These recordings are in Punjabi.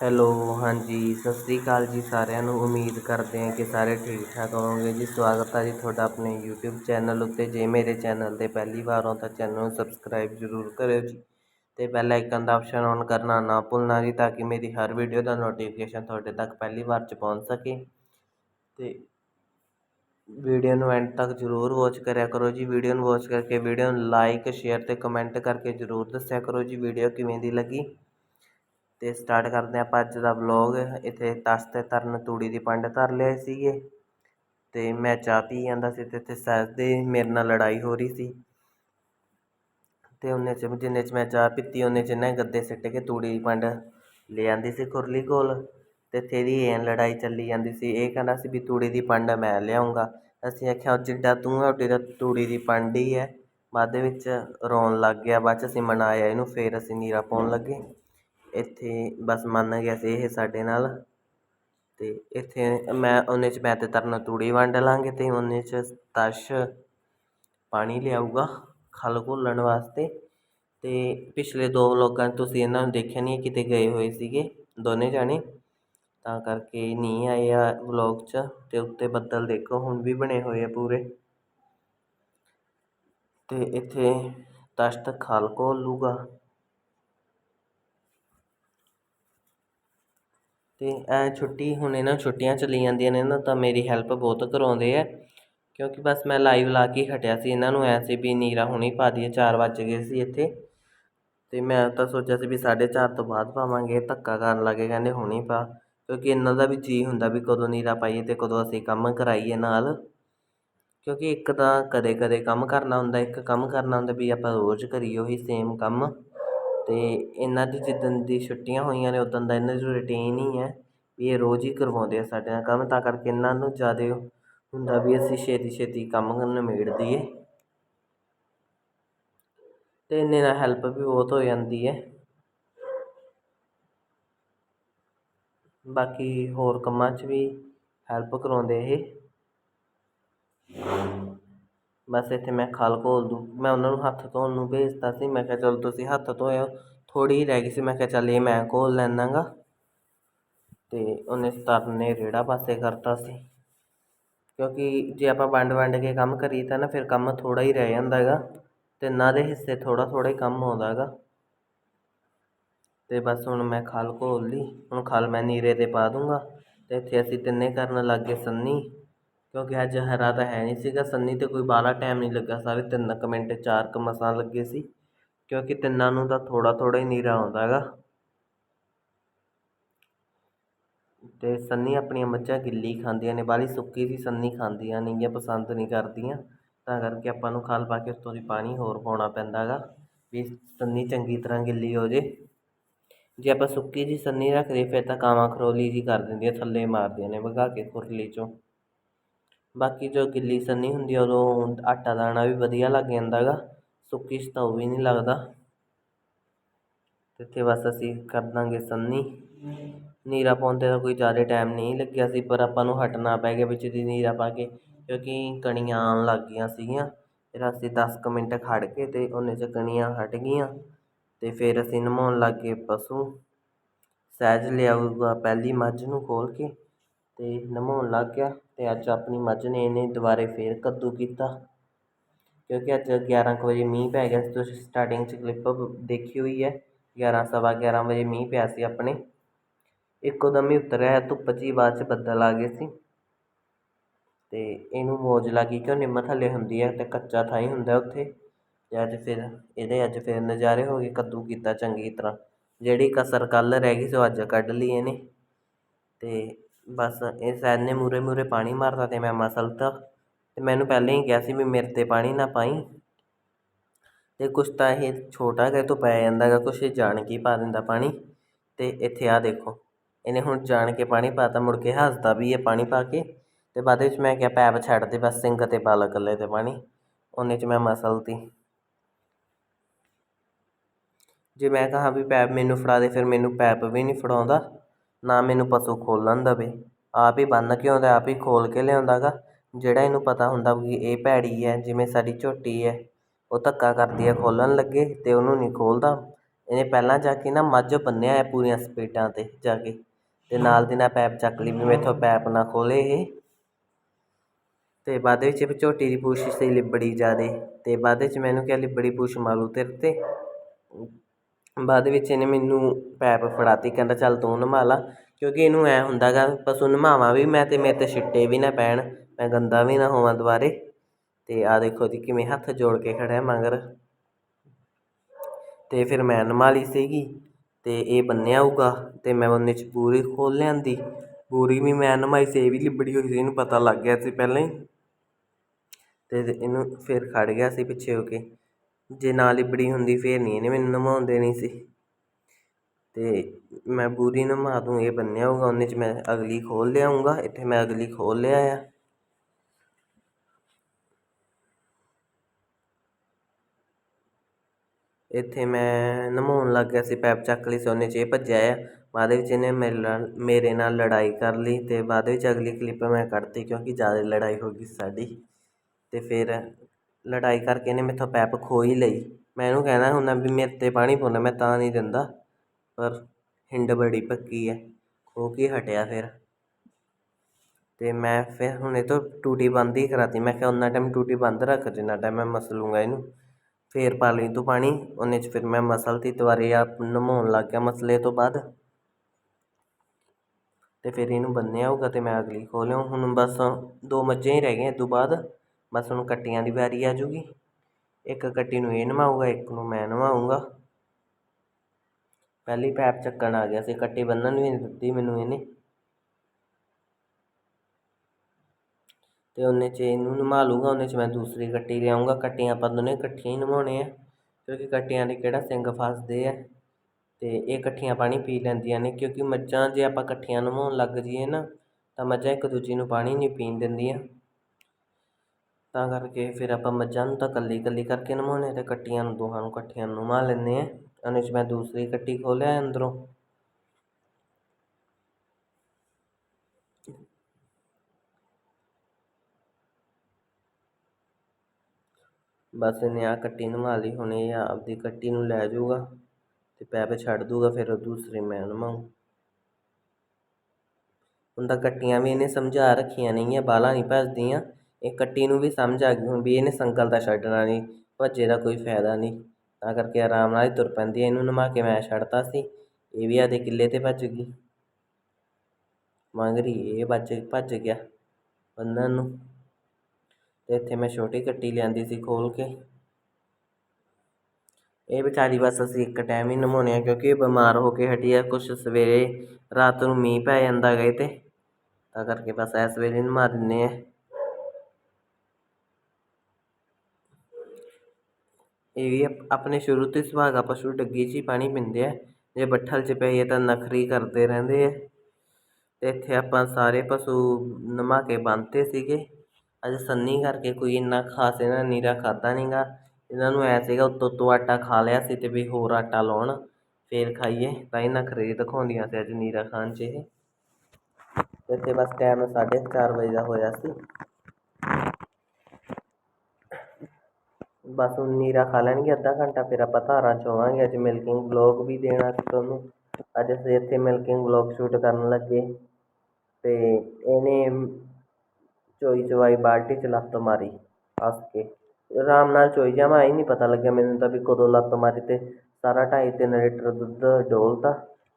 ਹੈਲੋ, ਹਾਂਜੀ, ਸਤਿ ਸ਼੍ਰੀ ਅਕਾਲ ਜੀ ਸਾਰਿਆਂ ਨੂੰ। ਉਮੀਦ ਕਰਦੇ ਹਾਂ ਕਿ ਸਾਰੇ ਠੀਕ ਠਾਕ ਹੋਵੋਗੇ। ਜੀ, ਸਵਾਗਤ ਹੈ ਜੀ ਤੁਹਾਡਾ ਆਪਣੇ YouTube ਚੈਨਲ ਉੱਤੇ। ਜੇ ਮੇਰੇ ਚੈਨਲ 'ਤੇ ਪਹਿਲੀ ਵਾਰ ਹੋ ਤਾਂ ਚੈਨਲ ਨੂੰ ਸਬਸਕ੍ਰਾਈਬ ਜ਼ਰੂਰ ਕਰਿਓ ਜੀ। ਅਤੇ ਬੈਲ ਆਈਕਨ ਦਾ ਆਪਸ਼ਨ ਔਨ ਕਰਨਾ ਨਾ ਭੁੱਲਣਾ ਜੀ, ਤਾਂ ਕਿ ਮੇਰੀ ਹਰ ਵੀਡੀਓ ਦਾ ਨੋਟੀਫਿਕੇਸ਼ਨ ਤੁਹਾਡੇ ਤੱਕ ਪਹਿਲੀ ਵਾਰ 'ਚ ਪਹੁੰਚ ਸਕੇ। ਅਤੇ ਵੀਡੀਓ ਨੂੰ ਐਂਡ ਤੱਕ ਜ਼ਰੂਰ ਵਾਚ ਕਰਿਆ ਕਰੋ ਜੀ। ਵੀਡੀਓ ਨੂੰ ਵਾਚ ਕਰਕੇ ਵੀਡੀਓ ਨੂੰ ਲਾਈਕ ਸ਼ੇਅਰ ਅਤੇ ਕਮੈਂਟ ਕਰਕੇ ਜ਼ਰੂਰ ਦੱਸਿਆ ਕਰੋ ਜੀ ਵੀਡੀਓ ਕਿਵੇਂ ਦੀ ਲੱਗੀ। ਅਤੇ ਸਟਾਰਟ ਕਰਦੇ ਹਾਂ ਆਪਾਂ ਅੱਜ ਦਾ ਵਲੋਗ ਇੱਥੇ ਤਸ 'ਤੇ ਤਰਨ ਤੂੜੀ ਦੀ ਪੰਡ ਧਰ ਲਿਆਏ ਸੀਗੇ। ਅਤੇ ਮੈਂ ਚਾਹ ਪੀ ਜਾਂਦਾ ਸੀ ਅਤੇ ਇੱਥੇ ਸਹਿਜ ਦੇ ਮੇਰੇ ਨਾਲ ਲੜਾਈ ਹੋ ਰਹੀ ਸੀ। ਅਤੇ ਉਹਨੇ 'ਚ, ਜਿੰਨੇ 'ਚ ਮੈਂ ਚਾਹ ਪੀਤੀ, ਉਹਨੇ 'ਚ ਨਾ ਗੱਦੇ ਸਿੱਟ ਕੇ ਤੂੜੀ ਦੀ ਪੰਡ ਲੈ ਆਉਂਦੀ ਸੀ ਖੁਰਲੀ ਕੋਲ। ਅਤੇ ਇੱਥੇ ਦੀ ਐਂ ਲੜਾਈ ਚੱਲੀ ਜਾਂਦੀ ਸੀ। ਇਹ ਕਹਿੰਦਾ ਸੀ ਵੀ ਤੂੜੀ ਦੀ ਪੰਡ ਮੈਂ ਲਿਆਉਂਗਾ ਅਸੀਂ ਆਖਿਆ ਜਿੱਡਾ ਤੂੰ ਹੈ ਉੱਡੀ ਤੂੜੀ ਦੀ ਪੰਡ ਹੀ ਹੈ। ਬਾਅਦ ਦੇ ਵਿੱਚ ਰੋਣ ਲੱਗ ਗਿਆ। ਬਾਅਦ 'ਚ ਅਸੀਂ ਮਨਾਇਆ ਇਹਨੂੰ, ਫਿਰ ਅਸੀਂ ਨੀਰਾ ਪਾਉਣ ਲੱਗੇ। ਇੱਥੇ ਬਸ ਮੰਨ ਗਿਆ ਸੀ ਇਹ ਸਾਡੇ ਨਾਲ। ਅਤੇ ਇੱਥੇ ਮੈਂ ਉਹਨੇ 'ਚ, ਮੈਂ ਅਤੇ ਤਰਨ ਤੂੜੀ ਵੰਡ ਲਾਂਗੇ ਅਤੇ ਉਹਨੇ 'ਚ ਤਸ਼ ਪਾਣੀ ਲਿਆਊਗਾ ਖਲ ਘੋਲਣ ਵਾਸਤੇ। ਅਤੇ ਪਿਛਲੇ ਦੋ ਵਲੋਗਾਂ 'ਚ ਤੁਸੀਂ ਇਹਨਾਂ ਨੂੰ ਦੇਖਿਆ ਨਹੀਂ ਕਿਤੇ ਗਏ ਹੋਏ ਸੀਗੇ ਦੋਨੇ ਜਾਣੇ। ਤਾਂ ਕਰਕੇ ਨਹੀਂ ਆਏ ਆ ਵਲੋਗ 'ਚ ਅਤੇ ਉੱਤੇ ਬੱਦਲ ਦੇਖੋ, ਹੁਣ ਵੀ ਬਣੇ ਹੋਏ ਆ ਪੂਰੇ। ਅਤੇ ਇੱਥੇ ਤਸ਼ਤ ਖਲ ਘੋਲੂਗਾ। ਅਤੇ ਐਂ ਛੁੱਟੀ ਹੁਣ ਇਹਨਾਂ ਛੁੱਟੀਆਂ ਚੱਲੀ ਜਾਂਦੀਆਂ ਨੇ ਨਾ, ਤਾਂ ਮੇਰੀ ਹੈਲਪ ਬਹੁਤ ਕਰਵਾਉਂਦੇ ਹੈ ਕਿਉਂਕਿ ਬਸ ਮੈਂ ਲਾਈਵ ਲਾ ਕੇ ਹਟਿਆ ਸੀ ਇਹਨਾਂ ਨੂੰ, ਐਂ ਸੀ ਵੀ ਨੀਰਾ ਹੁਣੀ ਪਾ ਦਈਏ, ਚਾਰ ਵੱਜ ਗਏ ਸੀ ਇੱਥੇ। ਅਤੇ ਮੈਂ ਤਾਂ ਸੋਚਿਆ ਸੀ ਵੀ ਸਾਢੇ ਚਾਰ ਤੋਂ ਬਾਅਦ ਪਾਵਾਂਗੇ, ਧੱਕਾ ਕਰਨ ਲੱਗੇ ਕਹਿੰਦੇ ਹੁਣੀ ਪਾ। ਕਿਉਂਕਿ ਇਹਨਾਂ ਦਾ ਵੀ ਜੀ ਹੁੰਦਾ ਵੀ ਕਦੋਂ ਨੀਰਾ ਪਾਈਏ ਅਤੇ ਕਦੋਂ ਅਸੀਂ ਕੰਮ ਕਰਾਈਏ ਨਾਲ। ਕਿਉਂਕਿ ਇੱਕ ਤਾਂ ਕਦੇ ਕਦੇ ਕੰਮ ਕਰਨਾ ਹੁੰਦਾ, ਇੱਕ ਕੰਮ ਕਰਨਾ ਹੁੰਦਾ ਵੀ ਆਪਾਂ ਰੋਜ਼ ਕਰੀਏ ਉਹੀ ਸੇਮ ਕੰਮ। ਅਤੇ ਇਹਨਾਂ ਦੀ ਜਿੱਦਣ ਦੀ ਛੁੱਟੀਆਂ ਹੋਈਆਂ ਨੇ ਉੱਦਣ ਦਾ ਇਹਨਾਂ ਦੀ ਰੂਟੀਨ ਹੀ ਹੈ ਵੀ ਇਹ ਰੋਜ਼ ਹੀ ਕਰਵਾਉਂਦੇ ਆ ਸਾਡੇ ਨਾਲ ਕੰਮ, ਤਾਂ ਕਰਕੇ ਇਹਨਾਂ ਨੂੰ ਜ਼ਿਆਦਾ ਹੁੰਦਾ ਵੀ ਅਸੀਂ ਛੇਤੀ ਛੇਤੀ ਕੰਮ ਨਿਬੇੜ ਦਈਏ। ਅਤੇ ਇੰਨੇ ਨਾਲ ਹੈਲਪ ਵੀ ਬਹੁਤ ਹੋ ਜਾਂਦੀ ਹੈ। ਬਾਕੀ ਹੋਰ ਕੰਮਾਂ 'ਚ ਵੀ ਹੈਲਪ ਕਰਾਉਂਦੇ ਇਹ। ਬਸ ਇੱਥੇ ਮੈਂ ਖਲ ਘੋਲ ਦੂੰ ਮੈਂ ਉਹਨਾਂ ਨੂੰ ਹੱਥ ਧੋਣ ਨੂੰ ਭੇਜਤਾ ਸੀ, ਮੈਂ ਕਿਹਾ ਚਲੋ ਤੁਸੀਂ ਹੱਥ ਧੋਇਓ। ਥੋੜ੍ਹੀ ਰਹਿ ਗਈ ਸੀ, ਮੈਂ ਕਿਹਾ ਚੱਲ ਇਹ ਮੈਂ ਘੋਲ ਲੈਂਦਾ ਗਾ ਅਤੇ ਉਹਨੇ ਤਰਨ ਨੇ ਰੇੜਾ ਪਾਸੇ ਕਰਤਾ ਸੀ। ਕਿਉਂਕਿ ਜੇ ਆਪਾਂ ਵੰਡ ਵੰਡ ਕੇ ਕੰਮ ਕਰੀਏ ਤਾਂ ਨਾ ਫਿਰ ਕੰਮ ਥੋੜ੍ਹਾ ਹੀ ਰਹਿ ਜਾਂਦਾ ਹੈਗਾ। ਤਿੰਨਾਂ ਦੇ ਹਿੱਸੇ ਥੋੜ੍ਹਾ ਥੋੜ੍ਹਾ ਹੀ ਕੰਮ ਆਉਂਦਾ ਹੈਗਾ। ਅਤੇ ਬਸ ਹੁਣ ਮੈਂ ਖਲ ਘੋਲ ਲਈ, ਹੁਣ ਖਲ ਮੈਂ ਨੀਰੇ 'ਤੇ ਪਾ ਦੂੰਗਾ। ਅਤੇ ਇੱਥੇ ਅਸੀਂ ਤਿੰਨੇ ਕਰਨ ਲੱਗ ਗਏ ਸੰਨੀ। ਕਿਉਂਕਿ ਅੱਜ ਹਰਾ ਤਾਂ ਹੈ ਨਹੀਂ ਸੀਗਾ, ਸੰਨੀ 'ਤੇ ਕੋਈ ਬਾਹਲਾ ਟਾਈਮ ਨਹੀਂ ਲੱਗਾ ਸਾਰੇ ਤਿੰਨ ਕੁ ਮਿੰਟ, ਚਾਰ ਕੁ ਮਸਾਂ ਲੱਗੇ ਸੀ, ਕਿਉਂਕਿ ਤਿੰਨਾਂ ਨੂੰ ਤਾਂ ਥੋੜ੍ਹਾ ਥੋੜ੍ਹਾ ਹੀ ਨੀਰਾ ਆਉਂਦਾ ਹੈਗਾ। ਅਤੇ ਸੰਨੀ ਆਪਣੀਆਂ ਮੱਝਾਂ ਗਿੱਲੀ ਖਾਂਦੀਆਂ ਨੇ, ਬਾਹਲੀ ਸੁੱਕੀ ਸੀ, ਸੰਨੀ ਖਾਂਦੀਆਂ ਨਹੀਂ ਗੀਆਂ, ਪਸੰਦ ਨਹੀਂ ਕਰਦੀਆਂ। ਤਾਂ ਕਰਕੇ ਆਪਾਂ ਨੂੰ ਖਲ ਪਾ ਕੇ ਉੱਤੋਂ ਦੀ ਪਾਣੀ ਹੋਰ ਪਾਉਣਾ ਪੈਂਦਾ ਗਾ ਵੀ ਸੰਨੀ ਚੰਗੀ ਤਰ੍ਹਾਂ ਗਿੱਲੀ ਹੋ ਜੇ। ਜੇ ਆਪਾਂ ਸੁੱਕੀ ਜਿਹੀ ਸੰਨੀ ਰੱਖਦੇ, ਫਿਰ ਤਾਂ ਕਾਵਾਂ ਖਰੋਲੀ ਜੀ ਕਰ ਦਿੰਦੀਆਂ, ਥੱਲੇ ਮਾਰਦੀਆਂ ਨੇ, ਵਗਾ ਕੇ ਖੁਰਲੀ 'ਚੋਂ। ਬਾਕੀ ਜੋ ਗਿੱਲੀ ਸੰਨੀ ਹੁੰਦੀ ਆ, ਉਦੋਂ ਆਟਾ ਦਾਣਾ ਵੀ ਵਧੀਆ ਲੱਗ ਜਾਂਦਾ ਗਾ, ਸੁੱਕੀ 'ਚ ਤਾਂ ਉਹ ਵੀ ਨਹੀਂ ਲੱਗਦਾ। ਇੱਥੇ ਬਸ ਅਸੀਂ ਕਰ ਦਾਂਗੇ ਸੰਨੀ। ਨੀਰਾ ਪਾਉਂਦੇ ਦਾ ਕੋਈ ਜ਼ਿਆਦਾ ਟਾਈਮ ਨਹੀਂ ਲੱਗਿਆ ਸੀ, ਪਰ ਆਪਾਂ ਨੂੰ ਹਟਣਾ ਪੈ ਗਿਆ ਵਿੱਚ ਦੀ ਨੀਰਾ ਪਾ ਕੇ, ਕਿਉਂਕਿ ਕਣੀਆਂ ਆਉਣ ਲੱਗ ਗਈਆਂ ਸੀਗੀਆਂ। ਫਿਰ ਅਸੀਂ ਦਸ ਕੁ ਮਿੰਟ ਖੜ ਕੇ ਅਤੇ ਉਹਨੇ 'ਚ ਕਣੀਆਂ ਹਟ ਗਈਆਂ। ਅਤੇ ਫਿਰ ਅਸੀਂ ਨਹਾਉਣ ਲੱਗ ਗਏ ਪਸ਼ੂ। ਸਹਿਜ ਲਿਆਊਗਾ ਪਹਿਲੀ ਮੱਝ ਨੂੰ ਖੋਲ੍ਹ ਕੇ ਅਤੇ ਨਹਾਉਣ ਲੱਗ ਗਿਆ। ਅਤੇ ਅੱਜ ਆਪਣੀ ਮੱਝ ਨੇ ਇਹਨੇ ਦੁਬਾਰੇ ਫਿਰ ਕੱਦੂ ਕੀਤਾ। ਕਿਉਂਕਿ ਅੱਜ ਗਿਆਰਾਂ ਕੁ ਵਜੇ ਮੀਂਹ ਪੈ ਗਿਆ ਸੀ, ਤੁਸੀਂ ਸਟਾਰਟਿੰਗ 'ਚ ਕਲਿੱਪ ਦੇਖੀ ਹੋਈ ਹੈ। ਗਿਆਰਾਂ, ਸਵਾ ਗਿਆਰਾਂ ਵਜੇ ਮੀਂਹ ਪਿਆ ਸੀ ਆਪਣੇ। ਇੱਕੋ ਦਮ ਹੀ ਉਤਰਿਆ ਧੁੱਪ 'ਚ ਹੀ ਬਾਅਦ 'ਚ ਬੱਦਲ ਆ ਗਏ ਸੀ। ਅਤੇ ਇਹਨੂੰ ਮੌਜ ਲੱਗ ਗਈ ਕਿ ਉਹ ਨਿੰਮ ਥੱਲੇ ਹੁੰਦੀ ਹੈ ਅਤੇ ਕੱਚਾ ਥਾਂ ਹੀ ਹੁੰਦਾ ਉੱਥੇ। ਅਤੇ ਅੱਜ ਫਿਰ ਇਹਦੇ ਅੱਜ ਫਿਰ ਨਜ਼ਾਰੇ ਹੋ ਗਏ ਕੱਦੂ ਕੀਤਾ ਚੰਗੀ ਤਰ੍ਹਾਂ। ਜਿਹੜੀ ਕਸਰ ਕੱਲ੍ਹ ਰਹਿ ਗਈ ਸੀ, ਉਹ ਅੱਜ ਕੱਢ ਲਈ ਇਹਨੇ। ਅਤੇ ਬਸ ਇਹ ਸੈਦ ਨੇ ਮੂਹਰੇ ਮੂਹਰੇ ਪਾਣੀ ਮਾਰਦਾ ਅਤੇ ਮੈਂ ਮਸਲਤਾ ਅਤੇ ਮੈਨੂੰ ਪਹਿਲਾਂ ਹੀ ਕਿਹਾ ਸੀ ਵੀ ਮੇਰੇ 'ਤੇ ਪਾਣੀ ਨਾ ਪਾਈ। ਅਤੇ ਕੁਛ ਤਾਂ ਇਹ ਛੋਟਾ ਹੈਗਾ ਤੋਂ ਪੈ ਜਾਂਦਾ ਹੈਗਾ ਕੁਛ ਇਹ ਜਾਣ ਕੇ ਪਾ ਦਿੰਦਾ ਪਾਣੀ। ਅਤੇ ਇੱਥੇ ਆਹ ਦੇਖੋ, ਇਹਨੇ ਹੁਣ ਜਾਣ ਕੇ ਪਾਣੀ ਪਾਤਾ ਮੁੜ ਕੇ ਹੱਸਦਾ ਵੀ ਇਹ ਪਾਣੀ ਪਾ ਕੇ। ਅਤੇ ਬਾਅਦ ਵਿੱਚ ਮੈਂ ਕਿਹਾ ਪੈਪ ਛੱਡ ਦੇ ਬਸ ਸਿੰਕ 'ਤੇ ਪਾ ਲਾ ਇਕੱਲੇ 'ਤੇ ਪਾਣੀ। ਉਹਨੇ 'ਚ ਮੈਂ ਮਸਲਤੀ ਜੇ ਮੈਂ ਕਹਾਂ ਵੀ ਪੈਪ ਮੈਨੂੰ ਫੜਾ ਦੇ, ਫਿਰ ਮੈਨੂੰ ਪੈਪ ਵੀ ਨਹੀਂ ਫੜਾਉਂਦਾ। ਨਾ ਮੈਨੂੰ ਪਸ਼ੂ ਖੋਲ੍ਹਣ ਦੇਵੇ। ਆਪ ਹੀ ਬੰਨ੍ਹ ਕੇ ਆਉਂਦਾ, ਆਪ ਹੀ ਖੋਲ੍ਹ ਕੇ ਲਿਆਉਂਦਾ ਗਾ ਜਿਹੜਾ ਇਹਨੂੰ ਪਤਾ ਹੁੰਦਾ ਵੀ ਇਹ ਭੈੜੀ ਹੈ, ਜਿਵੇਂ ਸਾਡੀ ਝੋਟੀ ਹੈ, ਉਹ ਧੱਕਾ ਕਰਦੀ ਹੈ ਖੋਲ੍ਹਣ ਲੱਗੇ ਅਤੇ ਉਹਨੂੰ ਨਹੀਂ ਖੋਲ੍ਹਦਾ। ਇਹਨੇ ਪਹਿਲਾਂ ਜਾ ਕੇ ਨਾ ਮੱਝ ਬੰਨਿਆ ਹੈ ਪੂਰੀਆਂ ਸਪੀਡਾਂ 'ਤੇ ਜਾ ਕੇ। ਅਤੇ ਨਾਲ ਦੀ ਨਾਲ ਪੈਪ ਚੱਕ ਲਈ ਵੀ ਮੈਥੋਂ ਪੈਪ ਨਾ ਖੋਲ੍ਹੇ ਇਹ। ਅਤੇ ਬਾਅਦ ਵਿੱਚ ਵੀ ਝੋਟੀ ਦੀ ਪੂਛ ਸੀ ਲਿਬੜੀ ਜ਼ਿਆਦਾ। ਅਤੇ ਬਾਅਦ ਵਿੱਚ ਮੈਨੂੰ ਕਿਹਾ, ਲਿਬੜੀ ਪੂਛ ਮਾਰੂ ਤੇਰੇ 'ਤੇ। ਬਾਅਦ ਵਿੱਚ ਇਹਨੇ ਮੈਨੂੰ ਪੈਪ ਫੜਾਤੀ, ਕਹਿੰਦਾ ਚੱਲ ਤੂੰ ਨਵਾ ਲਾ, ਕਿਉਂਕਿ ਇਹਨੂੰ ਐਂ ਹੁੰਦਾ ਗਾ ਪਸ਼ੂ ਨਵਾਵਾਂ ਵੀ ਮੈਂ ਅਤੇ ਮੇਰੇ 'ਤੇ ਛਿੱਟੇ ਵੀ ਨਾ ਪੈਣ, ਮੈਂ ਗੰਦਾ ਵੀ ਨਾ ਹੋਵਾਂ ਦੁਬਾਰੇ। ਅਤੇ ਆਹ ਦੇਖੋ ਜੀ ਕਿਵੇਂ ਹੱਥ ਜੋੜ ਕੇ ਖੜਿਆ ਮਗਰ। ਅਤੇ ਫਿਰ ਮੈਂ ਨਵਾ ਲਈ ਸੀਗੀ ਅਤੇ ਇਹ ਬੰਨਿਆ ਹੋਊਗਾ ਅਤੇ ਮੈਂ ਉਹਨੇ 'ਚ ਬੂਰੀ ਖੋਲ੍ਹ ਲਿਆਂਦੀ। ਬੂਰੀ ਵੀ ਮੈਂ ਨਵਾਈ ਸੀ, ਇਹ ਵੀ ਲਿਬੜੀ ਹੋਈ ਸੀ, ਇਹਨੂੰ ਪਤਾ ਲੱਗ ਗਿਆ ਸੀ ਪਹਿਲਾਂ ਹੀ। ਅਤੇ ਇਹਨੂੰ ਫਿਰ ਖੜ ਗਿਆ ਸੀ ਪਿੱਛੇ ਹੋ ਕੇ। ਜੇ ਨਾ ਲਿਬੜੀ ਹੁੰਦੀ ਫਿਰ ਨਹੀਂ, ਇਹਨੇ ਮੈਨੂੰ ਨਵਾਉਣ ਦੇਣੀ ਸੀ। ਅਤੇ ਮੈਂ ਬੂਰੀ ਨਵਾ ਦੂੰ, ਇਹ ਬੰਨਿਆ ਹੋਊਗਾ, ਉਹਨੇ 'ਚ ਮੈਂ ਅਗਲੀ ਖੋਲ੍ਹ ਲਿਆਊਂਗਾ, ਇੱਥੇ ਮੈਂ ਅਗਲੀ ਖੋਲ੍ਹ ਲਿਆਇਆ ਇੱਥੇ ਮੈਂ ਨਹਾਉਣ ਲੱਗ ਗਿਆ ਸੀ, ਪੈਪ ਚੱਕ ਲਈ ਸੀ, ਉਹਨੇ 'ਚ ਇਹ ਭੱਜਿਆ ਆ। ਬਾਅਦ ਵਿੱਚ ਇਹਨੇ ਮੇਰੇ ਨਾਲ ਮੇਰੇ ਨਾਲ ਲੜਾਈ ਕਰ ਲਈ ਅਤੇ ਬਾਅਦ ਵਿੱਚ ਅਗਲੀ ਕਲਿੱਪ ਮੈਂ ਕੱਢਤੀ, ਕਿਉਂਕਿ ਜ਼ਿਆਦਾ ਲੜਾਈ ਹੋ ਗਈ ਸਾਡੀ। ਅਤੇ ਫਿਰ ਲੜਾਈ ਕਰਕੇ ਇਹਨੇ ਮੈਥੋਂ ਪੈਪ ਖੋਹ ਹੀ ਲਈ। ਮੈਂ ਇਹਨੂੰ ਕਹਿਣਾ ਹੁੰਦਾ ਵੀ ਮੇਰੇ 'ਤੇ ਪਾਣੀ ਪਾਉਂਦਾ ਮੈਂ ਤਾਂ ਨਹੀਂ ਦਿੰਦਾ। ਪਰ ਹਿੰਡ ਬੜੀ ਪੱਕੀ ਹੈ, ਖੋਹ ਕੇ ਹਟਿਆ ਫਿਰ। ਅਤੇ ਮੈਂ ਫਿਰ ਹੁਣ ਇਹ ਤੋਂ ਟੂਟੀ ਬੰਦ ਹੀ ਕਰਾਤੀ। ਮੈਂ ਕਿਹਾ ਉਨਾ ਟਾਈਮ ਟੂਟੀ ਬੰਦ ਰੱਖ, ਜਿੰਨਾ ਟਾਈਮ ਮੈਂ ਮਸਲੂੰਗਾ ਇਹਨੂੰ। ਫਿਰ ਪਾ ਲਈ ਤੂੰ ਪਾਣੀ, ਉਹਨੇ 'ਚ ਫਿਰ ਮੈਂ ਮਸਲਤੀ ਦੁਬਾਰੇ ਆਪ ਨਮਾਉਣ ਲੱਗ ਗਿਆ ਮਸਲੇ ਤੋਂ ਬਾਅਦ। ਅਤੇ ਫਿਰ ਇਹਨੂੰ ਬੰਨਿਆ ਹੋਊਗਾ ਅਤੇ ਮੈਂ ਅਗਲੀ ਖੋਹ ਲਿਆਊਂ। ਹੁਣ ਬਸ ਦੋ ਮੱਝਾਂ ਹੀ ਰਹਿ ਗਈਆਂ, ਇਹ ਤੋਂ ਬਾਅਦ ਬਸ ਹੁਣ ਕੱਟੀਆਂ ਦੀ ਵਾਰੀ ਆ ਜੂਗੀ। ਇੱਕ ਕੱਟੀ ਨੂੰ ਇਹ ਨਵਾਊਗਾ, ਇੱਕ ਨੂੰ ਮੈਂ ਨਵਾਊਂਗਾ। ਪਹਿਲੀ ਪੈਪ ਚੱਕਣ ਆ ਗਿਆ ਸੀ, ਕੱਟੀ ਬੰਨਣ ਵੀ ਨਹੀਂ ਦਿੱਤੀ ਮੈਨੂੰ ਇਹਨੇ। ਅਤੇ ਉਹਨੇ 'ਚ ਇਹਨੂੰ ਨਵਾ ਲੂਗਾ ਉਹਨੇ 'ਚ ਮੈਂ ਦੂਸਰੀ ਕੱਟੀ ਲਿਆਊਂਗਾ। ਕੱਟੀਆਂ ਆਪਾਂ ਦੋਨੇ ਇਕੱਠੀਆਂ ਹੀ ਨਵਾਉਣੇ ਆ, ਕਿਉਂਕਿ ਕੱਟੀਆਂ ਦੇ ਕਿਹੜਾ ਸਿੰਗ ਫਸਦੇ ਆ। ਅਤੇ ਇਹ ਇਕੱਠੀਆਂ ਪਾਣੀ ਪੀ ਲੈਂਦੀਆਂ ਨੇ, ਕਿਉਂਕਿ ਮੱਝਾਂ ਜੇ ਆਪਾਂ ਇਕੱਠੀਆਂ ਨਵਾਉਣ ਲੱਗ ਜਾਈਏ ਨਾ, ਤਾਂ ਮੱਝਾਂ ਇੱਕ ਦੂਜੀ ਨੂੰ ਪਾਣੀ ਨਹੀਂ ਪੀਣ ਦਿੰਦੀਆਂ। ਤਾਂ ਕਰਕੇ ਫਿਰ ਆਪਾਂ ਮੱਝਾਂ ਨੂੰ ਤਾਂ ਇਕੱਲੀ ਇਕੱਲੀ ਕਰਕੇ ਨਵਾਉਂਦੇ ਅਤੇ ਕੱਟੀਆਂ ਨੂੰ, ਦੋਹਾਂ ਨੂੰ ਇਕੱਠੀਆਂ ਨੂੰ ਨਵਾ ਲੈਂਦੇ ਹਾਂ। ਉਹਨੇ 'ਚ ਮੈਂ ਦੂਸਰੀ ਕੱਟੀ ਖੋਲ੍ਹਿਆ ਅੰਦਰੋਂ। ਬਸ ਇਹਨੇ ਆਹ ਕੱਟੀ ਨਵਾ ਲਈ, ਹੁਣ ਇਹ ਆਪਦੀ ਕੱਟੀ ਨੂੰ ਲੈ ਜਾਊਗਾ ਅਤੇ ਪੈਪ ਛੱਡ ਦੂਗਾ ਫਿਰ ਦੂਸਰੀ ਮੈਂ ਨਵਾਊਂ ਹੁਣ ਤਾਂ ਕੱਟੀਆਂ ਵੀ ਇਹਨੇ ਸਮਝਾ ਰੱਖੀਆਂ ਨੇਗੀਆਂ ਬਾਹਲਾ ਨਹੀਂ ਭੱਜਦੀਆਂ। ਇਹ ਕੱਟੀ ਨੂੰ ਵੀ ਸਮਝ ਆ ਗਈ ਹੁਣ ਵੀ ਇਹਨੇ ਸੰਗਲ ਦਾ ਛੱਡਣਾ ਨਹੀਂ, ਭੱਜੇ ਦਾ ਕੋਈ ਫਾਇਦਾ ਨਹੀਂ। ਤਾਂ ਕਰਕੇ ਆਰਾਮ ਨਾਲ ਹੀ ਤੁਰ ਪੈਂਦੀ ਹੈ ਇਹਨੂੰ ਨਵਾ ਕੇ ਮੈਂ ਛੱਡਤਾ ਸੀ। ਇਹ ਵੀ ਆਦੇ ਕਿੱਲੇ 'ਤੇ ਭੱਜ ਗਈ। ਮੰਗਰੀ ਇਹ ਭੱਜ ਭੱਜ ਗਿਆ ਬੰਨਣ ਨੂੰ। ਅਤੇ ਇੱਥੇ ਮੈਂ ਛੋਟੀ ਕੱਟੀ ਲਿਆਂਦੀ ਸੀ ਖੋਲ੍ਹ ਕੇ। ਇਹ ਵਿਚਾਰੀ ਬਸ ਅਸੀਂ ਇੱਕ ਟਾਈਮ ਹੀ ਨਵਾਉਂਦੇ ਹਾਂ ਕਿਉਂਕਿ ਇਹ ਬਿਮਾਰ ਹੋ ਕੇ ਹਟੀ ਆ, ਕੁਛ ਸਵੇਰੇ ਰਾਤ ਨੂੰ ਮੀਂਹ ਪੈ ਜਾਂਦਾ ਗਏ ਇਹ 'ਤੇ ਤਾਂ ਕਰਕੇ ਬਸ ਇਸ ਵੇਲੇ ਨਵਾ ਦਿੰਦੇ ਹਾਂ ਇਹ ਵੀ ਆਪਣੇ ਸ਼ੁਰੂ ਤੋਂ ਹੀ ਸੁਭਾਗਾ ਪਸ਼ੂ ਡੱਗੀ 'ਚ ਹੀ ਪਾਣੀ ਪੀਂਦੇ ਆ। ਜੇ ਬੱਠਲ 'ਚ ਪਈਏ ਤਾਂ ਨਖਰੀ ਕਰਦੇ ਰਹਿੰਦੇ ਆ। ਅਤੇ ਇੱਥੇ ਆਪਾਂ ਸਾਰੇ ਪਸ਼ੂ ਨਵਾ ਕੇ ਬੰਨ੍ਹਤੇ ਸੀਗੇ। ਅੱਜ ਸੰਨੀ ਕਰਕੇ ਕੋਈ ਇੰਨਾ ਖਾਸ ਇਹਨਾਂ ਨੀਰਾ ਖਾਧਾ ਨਹੀਂ ਗਾ। ਇਹਨਾਂ ਨੂੰ ਐਂ ਸੀਗਾ, ਉੱਤੋਂ ਉੱਤੋਂ ਆਟਾ ਖਾ ਲਿਆ ਸੀ ਅਤੇ ਵੀ ਹੋਰ ਆਟਾ ਲਾਉਣ, ਫਿਰ ਖਾਈਏ। ਤਾਂ ਇਹ ਨਖਰੇ ਦਿਖਾਉਂਦੀਆਂ ਸੀ ਅੱਜ ਨੀਰਾ ਖਾਣ 'ਚ ਇਹ। ਇੱਥੇ ਬਸ ਟਾਈਮ ਸਾਢੇ ਚਾਰ ਵਜੇ ਦਾ ਹੋਇਆ ਸੀ। ਬਸ ਹੁਣ ਨੀਰਾ ਖਾ ਲੈਣਗੇ, ਅੱਧਾ ਘੰਟਾ ਫਿਰ ਆਪਾਂ ਧਾਰਾਂ ਚੋਵਾਂਗੇ, ਅੱਜ ਮਿਲਕਿੰਗ ਬਲੋਗ ਵੀ ਦੇਣਾ ਸੀ ਤੁਹਾਨੂੰ। ਅੱਜ ਅਸੀਂ ਇੱਥੇ ਮਿਲਕਿੰਗ ਬਲੋਗ ਸ਼ੂਟ ਕਰਨ ਲੱਗੇ। ਅਤੇ ਇਹਨੇ ਚੋਈ ਚਵਾਈ ਬਾਲਟੀ 'ਚ ਲੱਤ ਮਾਰੀ ਫਸ ਕੇ। ਆਰਾਮ ਨਾਲ ਚੋਈ ਜਾਵਾਂ ਇਹ ਨਹੀਂ ਪਤਾ ਲੱਗਿਆ ਮੈਨੂੰ ਤਾਂ ਵੀ ਕਦੋਂ ਲੱਤ ਮਾਰੀ ਅਤੇ ਸਾਰਾ ਢਾਈ ਤਿੰਨ ਲੀਟਰ ਦੁੱਧ ਡੋਲਤਾ।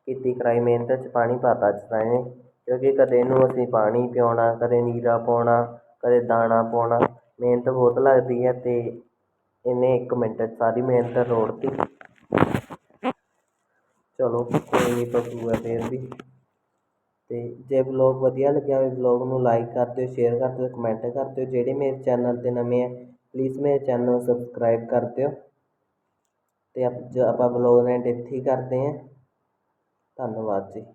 ਕੀਤੀ ਕਰਾਈ ਮਿਹਨਤ 'ਚ, ਪਾਣੀ ਪਾਤਾ ਅੱਜ ਤਾਂ ਇਹਨੇ। ਕਿਉਂਕਿ ਕਦੇ ਇਹਨੂੰ ਅਸੀਂ ਪਾਣੀ ਪਿਉਣਾ, ਕਦੇ ਨੀਰਾ ਪਾਉਣਾ, ਕਦੇ ਦਾਣਾ ਪਾਉਣਾ। ਮਿਹਨਤ ਬਹੁਤ ਲੱਗਦੀ ਹੈ ਅਤੇ ਇਹਨੇ ਇੱਕ ਮਿੰਟ 'ਚ ਸਾਰੀ ਮਿਹਨਤ ਰੋੜਤੀ। ਚਲੋ, ਕੋਈ ਨਹੀਂ ਪਸ਼ੂ ਹੈ ਫਿਰ ਵੀ ਅਤੇ ਜੇ ਵਲੋਗ ਵਧੀਆ ਲੱਗਿਆ ਹੋਵੇ ਵਲੋਗ ਨੂੰ ਲਾਈਕ ਕਰ ਦਿਓ ਸ਼ੇਅਰ ਕਰ ਦਿਓ ਕਮੈਂਟ ਕਰ ਦਿਓ। ਜਿਹੜੇ ਮੇਰੇ ਚੈਨਲ 'ਤੇ ਨਵੇਂ ਹੈ ਪਲੀਜ਼ ਮੇਰੇ ਚੈਨਲ ਨੂੰ ਸਬਸਕ੍ਰਾਈਬ ਕਰ ਦਿਓ। ਅਤੇ ਆਪਾਂ ਵਲੋਗ ਰੈਂਟ ਇੱਥੇ ਹੀ ਕਰਦੇ ਹਾਂ। ਧੰਨਵਾਦ ਜੀ।